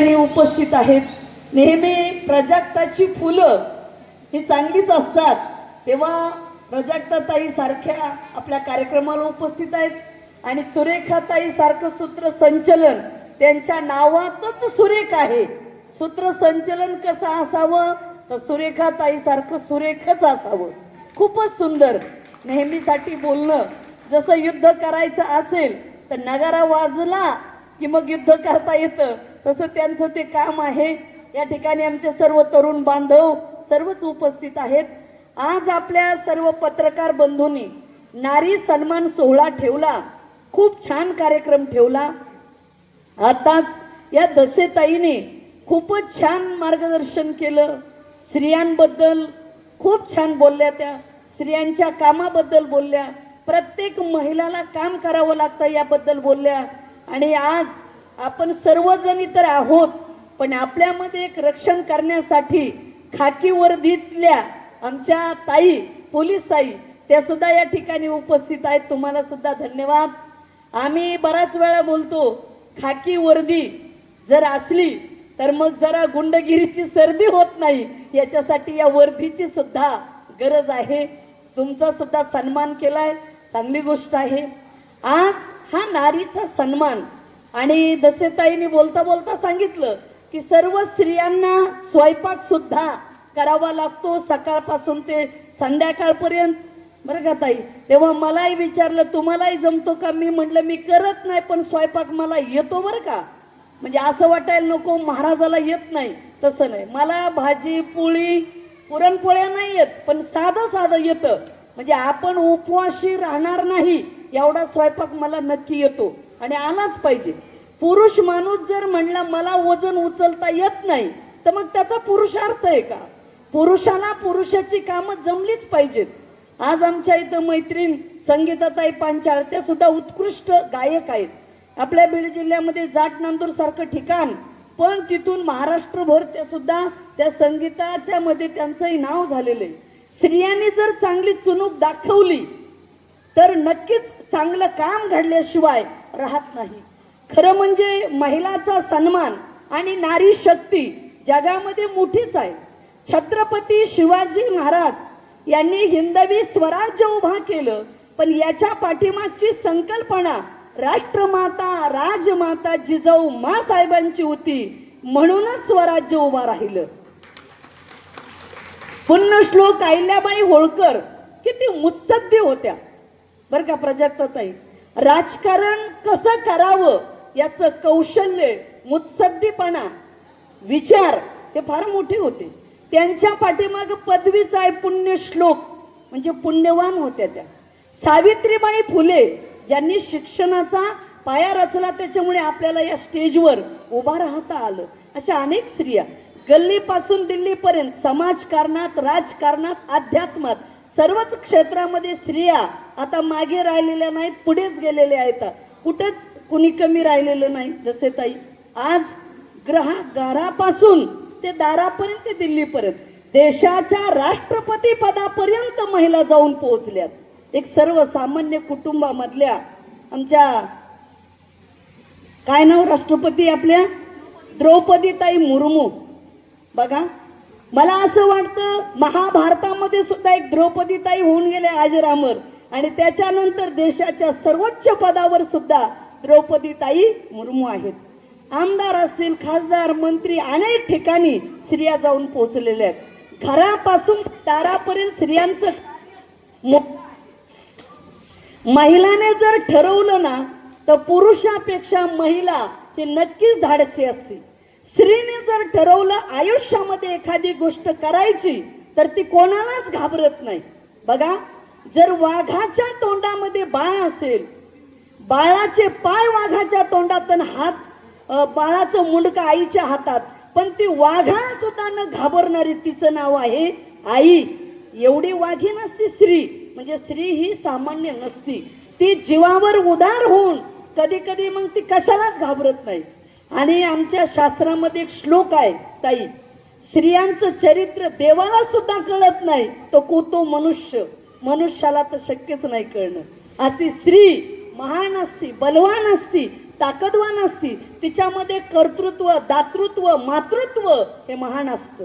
उपस्थित आहेत. नेहमी प्रजाक्ताची फुलं ही चांगलीच असतात. तेव्हा प्रजाक्ताताई सारख्या आपल्या कार्यक्रमाला उपस्थित आहेत. आणि सुरेखाताई सारखं सूत्र संचलन त्यांच्या नावातच सुरेख आहे. सूत्र संचलन कसं असावं? तर सुरेखाताई सारखं सुरेखच असावं. खूपच सुंदर. नेहमीसाठी बोलणं जसं युद्ध करायचं असेल तर नगारा वाजला की मग युद्ध करता येतं. तसं त्यांचं ते काम आहे. या ठिकाणी आमचे सर्व तरुण बांधव सर्वच उपस्थित आहेत. आज आपल्या सर्व पत्रकार बंधूंनी नारी सन्मान सोहळा ठेवला. खूप छान कार्यक्रम ठेवला. आताच या दशेताईने खूपच छान मार्गदर्शन केलं. स्त्रियांबद्दल खूप छान बोलल्या त्या. स्त्रियांच्या कामाबद्दल बोलल्या. प्रत्येक महिलाला काम करावं लागतं याबद्दल बोलल्या. आणि आज आपण सर्वजणी तर आहोत पण आपल्यामध्ये एक रक्षण करण्यासाठी खाकी वर्दीतल्या आमच्या ताई पोलीस ताई त्या सुद्धा या ठिकाणी उपस्थित आहेत. तुम्हाला सुद्धा धन्यवाद. आम्ही बराच वेळा बोलतो खाकी वर्दी जर असली तर मग जरा गुंडगिरीची सर्दी होत नाही. याच्यासाठी या वर्दीची सुद्धा गरज आहे. तुमचा सुद्धा सन्मान केलाय. चांगली गोष्ट आहे. आज हा नारीचा सन्मान आणि दशेताईने बोलता बोलता सांगितलं की सर्व स्त्रियांना स्वयंपाक सुद्धा करावा लागतो. सकाळपासून ते संध्याकाळपर्यंत. बरं का ताई? तेव्हा मलाही विचारलं तुम्हालाही जमतो का? मी म्हटलं मी करत नाही पण स्वयंपाक मला येतो बरं का. म्हणजे असं वाटायला नको महाराजाला येत नाही तसं नाही. मला भाजी पोळी पुरणपोळ्या नाही येत पण साधं साधं येतं. म्हणजे आपण उपवाशी राहणार नाही एवढा स्वयंपाक मला नक्की येतो. आणि आलाच पाहिजे. पुरुष माणूस जर म्हणला मला वजन उचलता येत नाही तर मग त्याचा पुरुषार्थ आहे का? पुरुषाला पुरुषाची कामं जमलीच पाहिजेत. आज आमच्या इथं मैत्रीण संगीताताई पांचाळ त्या सुद्धा उत्कृष्ट गायक आहेत. आपल्या बीड जिल्ह्यामध्ये जाट नांदूर सारखं ठिकाण पण तिथून महाराष्ट्रभर त्या सुद्धा त्या संगीताच्या मध्ये त्यांचंही नाव झालेलं आहे. स्त्रियांनी जर चांगली चुणूक दाखवली तर नक्कीच चांगलं काम घडल्याशिवाय राहत नाही. खरं म्हणजे महिलाचा सन्मान आणि नारी शक्ती जगामध्ये मोठीच आहे. छत्रपती शिवाजी महाराज यांनी हिंदवी स्वराज्य उभा केलं पण याच्या पाठीमागची संकल्पना राष्ट्रमाता राजमाता जिजाऊ मा साहेबांची होती म्हणूनच स्वराज्य उभा राहिलं. पुण्यश्लोक अहिल्याबाई होळकर किती मुत्सद्दी होत्या. बर का प्रजाक्ताताई राजकारण कसं करावं याचं कौशल्य मुत्सद्दीपणा विचार ते फार मोठे होते. त्यांच्या पाठीमाग पदवीचा आहे पुण्यश्लोक म्हणजे पुण्यवान होत्या त्या. सावित्रीबाई फुले ज्यांनी शिक्षणाचा पाया रचला त्याच्यामुळे आपल्याला या स्टेजवर उभा राहता आलं. अशा अनेक स्त्रिया गल्लीपासून दिल्लीपर्यंत समाजकारणात राजकारणात अध्यात्मात सर्वच क्षेत्रामध्ये स्त्रिया आता मागे राहिलेल्या नाहीत पुढेच गेलेले आहेत. कुठेच कुणी कमी राहिलेलं नाही. जसे ताई आज ग्रहा घरापासून ते दारापर्यंत ते दिल्लीपर्यंत देशाच्या राष्ट्रपती पदापर्यंत महिला जाऊन पोहोचल्यात. एक सर्वसामान्य कुटुंबामधल्या आमच्या काय नाव राष्ट्रपती आपल्या? द्रौपदीताई मुर्मू. बघा मला असं वाटतं महाभारतामध्ये सुद्धा एक द्रौपदीताई होऊन गेले अजरामर आणि त्याच्यानंतर देशाच्या सर्वोच्च पदावर सुद्धा द्रौपदीताई मुर्मू आहेत. आमदार असतील खासदार मंत्री अनेक ठिकाणी स्त्रिया जाऊन पोहोचलेल्या आहेत. घरापासून दारापर्यंत स्त्रियांचं महिलाने जर ठरवलं ना तर पुरुषापेक्षा महिला ही नक्कीच धाडसी असते स्त्रीने जर ठरवलं आयुष्यामध्ये एखादी गोष्ट करायची तर ती कोणालाच घाबरत नाही. बघा जर वाघाच्या तोंडामध्ये बाळ असेल बाळाचे पाय वाघाच्या तोंडात हात बाळाचं मुंडकं आईच्या हातात पण ती वाघाला सुद्धा न घाबरणारी तिचं नाव आहे आई. एवढी वाघी नसती स्त्री म्हणजे स्त्री ही सामान्य नसती. ती जीवावर उदार होऊन कधी कधी मग ती कशालाच घाबरत नाही. आणि आमच्या शास्त्रामध्ये एक श्लोक आहे ताई स्त्रियांचं चरित्र देवाला सुद्धा कळत नाही तो कुतो मनुष्य. मनुष्याला तर शक्यच नाही कळणं. अशी स्त्री महान असती बलवान असती ताकदवान असती तिच्यामध्ये कर्तृत्व दातृत्व मातृत्व हे महान असतं.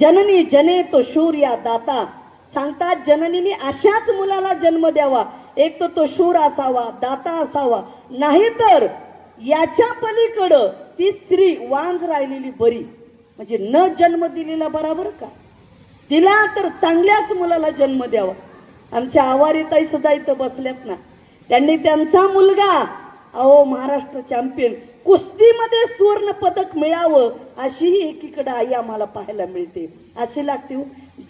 जननी जने तो शूर या दाता. सांगतात जननीने अशाच मुलाला जन्म द्यावा. एक तर तो शूर असावा दाता असावा. नाहीतर याच्या पलीकडं ती स्त्री वांज राहिलेली बरी. म्हणजे न जन्म दिलेला बराबर का? तिला तर चांगल्याच मुलाला जन्म द्यावा. आमच्या आवारीताई सुद्धा इथं बसल्यात ना. त्यांनी त्यांचा मुलगा अहो महाराष्ट्र चॅम्पियन कुस्तीमध्ये सुवर्ण पदक मिळावं अशीही एकीकडे आई आम्हाला पाहायला मिळते. अशी लागते हो.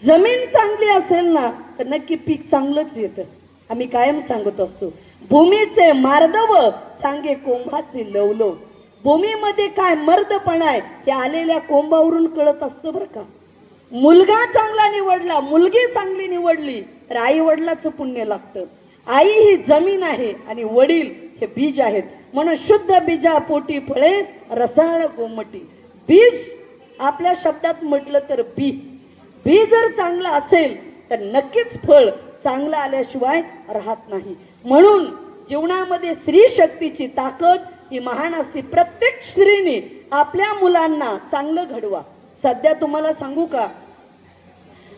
जमीन चांगली असेल ना तर नक्की पीक चांगलंच येतं. आम्ही कायम सांगत असतो भूमीचे मार्दव सांगे कोंभाचे लवलो. भूमीमध्ये काय मर्दपणा आहे ते आलेल्या कोंबावरून कळत असतं बरं का? मुलगा चांगला निवडला मुलगी चांगली निवडली तर आई वडिलाचं पुण्य लागतं. आई ही जमीन आहे आणि वडील हे बीज आहेत. म्हणून शुद्ध बीजा पोटी फळे रसाळ गोमटी. बीज आपल्या शब्दात म्हटलं तर बी. बी जर चांगलं असेल तर नक्कीच फळ चांगलं आल्याशिवाय राहत नाही. म्हणून जीवनामध्ये स्त्री शक्तीची ताकद ही महान असते. प्रत्येक स्त्रीने आपल्या मुलांना चांगलं घडवा. सध्या तुम्हाला सांगू का?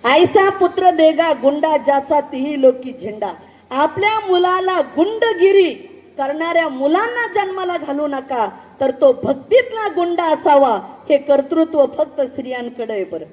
आईसा पुत्र देगा गुंडा ज्याचा तिही लोकी झेंडा. आपल्या मुलाला गुंडगिरी करणाऱ्या मुलांना जन्माला घालू नका तर तो भक्तीतला गुंडा असावा. हे कर्तृत्व फक्त स्त्रियांकडे आहे बरं.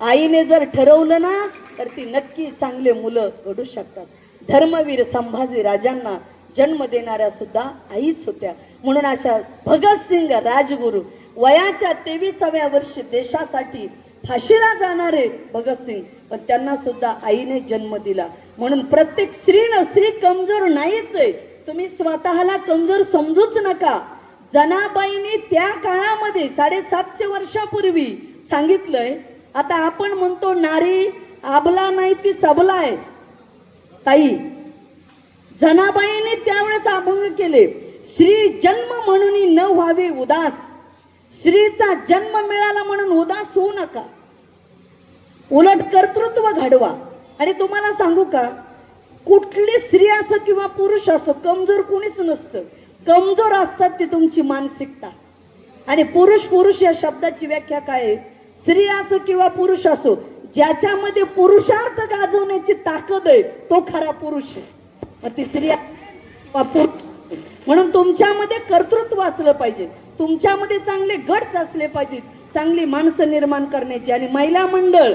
आईने जर ठरवलं ना तर ती नक्की चांगले मुलं घडू शकतात. धर्मवीर संभाजी राजांना जन्म देणाऱ्या सुद्धा आईच होत्या. म्हणून अशा भगतसिंग राजगुरू वयाच्या तेविसाव्या वर्षी देशासाठी फाशीला जाणारे भगतसिंग पण त्यांना सुद्धा आईने जन्म दिला. म्हणून प्रत्येक स्त्रीनं स्त्री कमजोर नाहीच आहे. तुम्ही स्वतःला कमजोर समजूच नका. जनाबाईंनी त्या काळामध्ये साडेसातशे वर्षापूर्वी सांगितलंय आता आपण म्हणतो नारी आबला नाही ती सबला आहे. ताई जनाबाईंनी त्यावेळेस अभंग केले. श्री जन्म म्हणून न व्हावे उदास. स्त्रीचा जन्म मिळाला म्हणून उदास होऊ नका. उलट कर्तृत्व घडवा. आणि तुम्हाला सांगू का? कुठली स्त्री असो किंवा पुरुष असो कमजोर कुणीच नसतं. कमजोर असतात ती तुमची मानसिकता. आणि पुरुष पुरुष या शब्दाची व्याख्या काय आहे? स्त्री असो किंवा पुरुष असो ज्याच्यामध्ये पुरुषार्थ गाजवण्याची ताकद आहे तो खरा पुरुष आहे. मग ती स्त्री पुरुष म्हणून तुमच्यामध्ये कर्तृत्व असलं पाहिजे. तुमच्यामध्ये चांगले गट्स असले पाहिजेत. चांगली माणसं निर्माण करण्याची आणि महिला मंडळ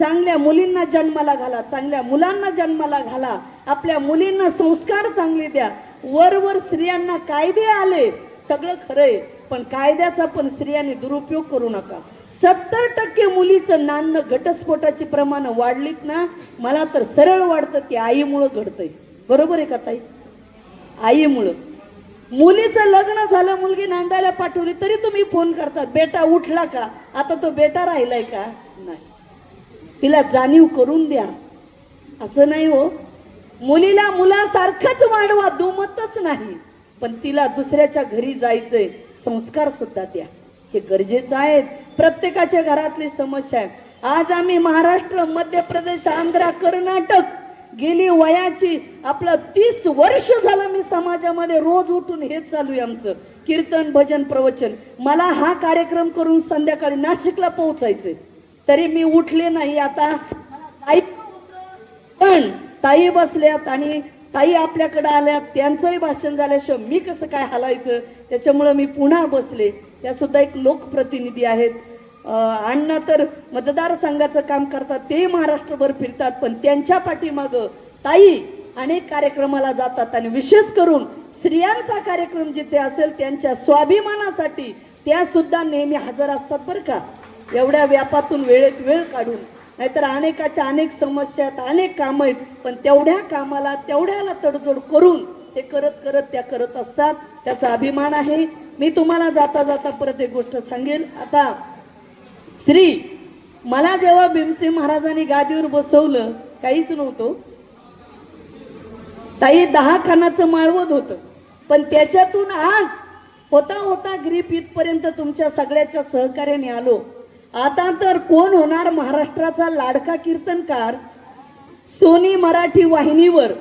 चांगल्या मुलींना जन्माला घाला चांगल्या मुलांना जन्माला घाला. आपल्या मुलींना संस्कार चांगले द्या. वर वर स्त्रियांना कायदे आले. सगळं खरंय पण कायद्याचा पण स्त्रियांनी दुरुपयोग करू नका. सत्तर टक्के मुलीचं नाणं घटस्फोटाची प्रमाण वाढलीत ना मला तर सरळ वाटतं की आईमुळं घडतंय. बरोबर आहे का ताई? आईमुळं. मुलीचं लग्न झालं मुलगी नांदायला पाठवली तरी तुम्ही फोन करतात बेटा उठला का? आता तो बेटा राहिलाय का? नाही. तिला जाणीव करून द्या. असं नाही हो. मुलीला मुलासारखंच वाढवा दुमतच नाही. पण तिला दुसऱ्याच्या घरी जायचंय संस्कार सुद्धा द्या. हे गरजेचं आहे. प्रत्येकाच्या घरातली समस्या आहे. आज आम्ही महाराष्ट्र मध्य प्रदेश आंध्र कर्नाटक गेली वयाची आपलं तीस वर्ष झालं मी समाजामध्ये रोज उठून हेच चालू आहे आमचं. कीर्तन भजन प्रवचन. मला हा कार्यक्रम करून संध्याकाळी नाशिकला पोहोचायचे तरी मी उठले नाही आता. पण ताई बसल्यात आणि ताई आपल्याकडे आल्यात. त्यांचंही भाषण झाल्याशिवाय मी कसं काय हलायचं? त्याच्यामुळं मी पुन्हा बसले. त्या सुद्धा एक लोकप्रतिनिधी आहेत. अण्णा तर मतदारसंघाचं काम करतात ते महाराष्ट्रभर फिरतात पण त्यांच्या पाठीमाग ताई अनेक कार्यक्रमाला जातात आणि विशेष करून स्त्रियांचा कार्यक्रम जिथे असेल त्यांच्या स्वाभिमानासाठी त्या सुद्धा नेहमी हजर असतात बरं का. एवढ्या व्यापातून वेळेत वेळ काढून. नाहीतर अनेकाच्या अनेक समस्या आहेत अनेक कामं आहेत पण तेवढ्या कामाला तेवढ्याला तडजोड करून ते करत करत त्या करत असतात. त्याचा अभिमान आहे. मी तुम्हाला जाता जाता परत एक गोष्ट सांगेल आता श्री मला जेव्हा भीमसिंह महाराजांनी गादीवर बसवलं काहीच नव्हतं. ताई दहा खानाचं माळवत होतं. पण त्याच्यातून आज होता होता ग्रीप इथपर्यंत तुमच्या सगळ्याच्या सहकार्याने आलो. आता तर कोण होणार महाराष्ट्राचा लाडका कीर्तनकार? सोनी मराठी वाहिनीवर.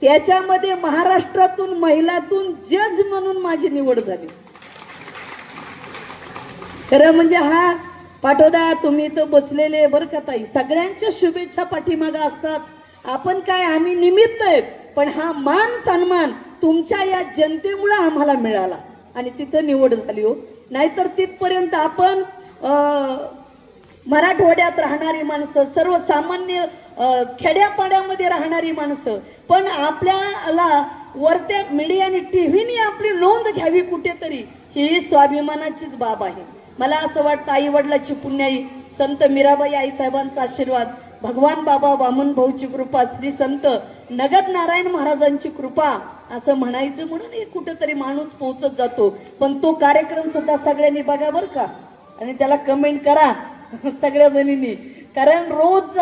त्याच्यामध्ये महाराष्ट्रातून महिलातून जज म्हणून माझी निवड झाली. खरं म्हणजे हा पाठोदा तुम्ही इथं बसलेले बरं का ताई. सगळ्यांच्या शुभेच्छा पाठीमागा असतात. आपण काय आम्ही निमित्त आहेत पण हा मान सन्मान तुमच्या या जनतेमुळे आम्हाला मिळाला. आणि तिथं निवड झाली हो. नाहीतर तिथपर्यंत आपण मराठवाड्यात राहणारी माणसं सर्वसामान्य खेड्यापाड्यामध्ये राहणारी माणसं पण आपल्याला वरत्या मीडियाने टीव्हीने आपली नोंद घ्यावी कुठेतरी ही स्वाभिमानाचीच बाब आहे. मला असं वाटतं आई वडिलाची पुण्याई संत मीराबाई आईसाहेबांचा आशीर्वाद भगवान बाबा वामन भाऊची कृपा श्री संत नगद नारायण महाराजांची कृपा असं म्हणायचं म्हणून कुठंतरी माणूस पोहोचत जातो. पण तो कार्यक्रम सुद्धा सगळ्यांनी बघा बरं का. आणि त्याला कमेंट करा सगळ्या जणींनी कारण रोज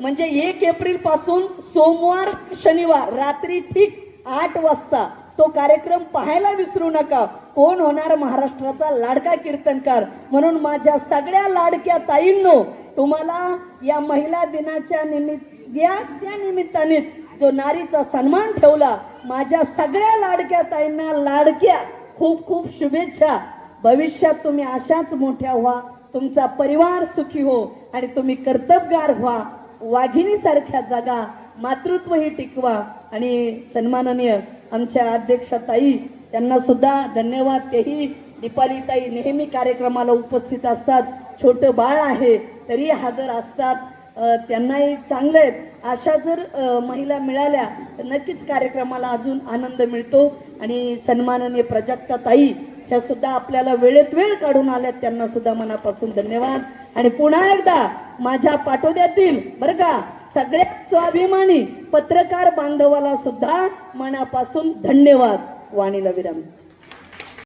म्हणजे एक एप्रिलपासून सोमवार शनिवार रात्री ठीक आठ वाजता तो कार्यक्रम पाहायला विसरू नका. कोण होणार महाराष्ट्राचा लाडका कीर्तनकार? म्हणून माझ्या सगळ्या लाडक्या ताईंनो तुम्हाला या महिला दिनाच्या निमित्त या त्या निमित्तानेच जो नारीचा सन्मान ठेवला माझ्या सगळ्या लाडक्या ताईंना लाडक्या खूप खूप शुभेच्छा. भविष्यात तुम्ही अशाच मोठ्या व्हा तुमचा परिवार सुखी हो आणि तुम्ही कर्तबगार व्हा. वाघिणीसारख्या जागा मातृत्व ही टिकवा आणि सन्माननीय आमच्या अध्यक्षताई त्यांना सुद्धा धन्यवाद. तेही दीपालीताई नेहमी कार्यक्रमाला उपस्थित असतात. छोटं बाळ आहे तरी हजर असतात. त्यांनाही चांगलं आहेत अशा जर महिला मिळाल्या तर नक्कीच कार्यक्रमाला अजून आनंद मिळतो. आणि सन्माननीय प्राजक्ता ताई ह्या सुद्धा आपल्याला वेळेत वेळ काढून आल्यात. त्यांना सुद्धा मनापासून धन्यवाद. आणि पुन्हा एकदा माझ्या पाठोद्यातील बरं का सगळ्या स्वाभिमानी पत्रकार बांधवाला सुद्धा मनापासून धन्यवाद. வானிலவிடம்